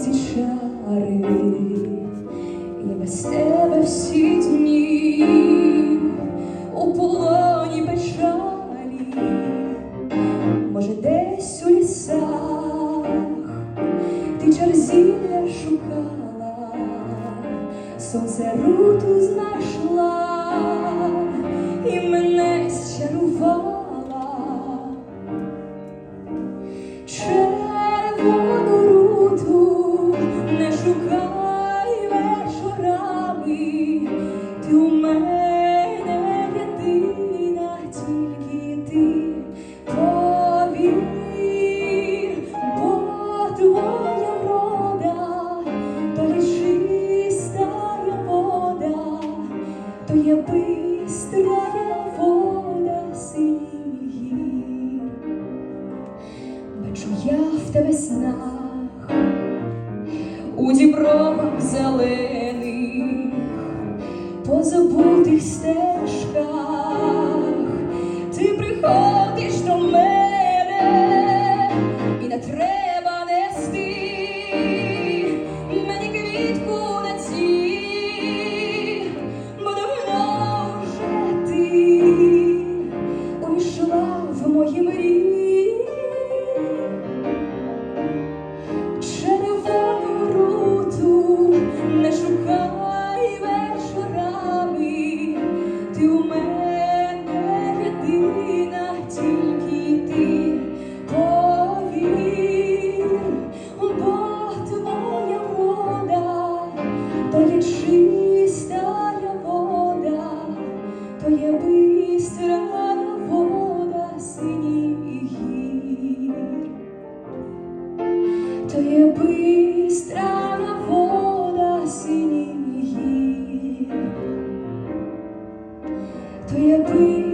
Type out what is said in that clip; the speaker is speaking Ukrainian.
ці шари, я без тебе всі дні у полоні печалі, може, десь у лісах ти черзіля шукала, сонце руту знайшла. Роби вода синії, бачу я в тебе снах, у дібровах зелених, позабутих степ. то є бистра вода синіх гір, то є бистра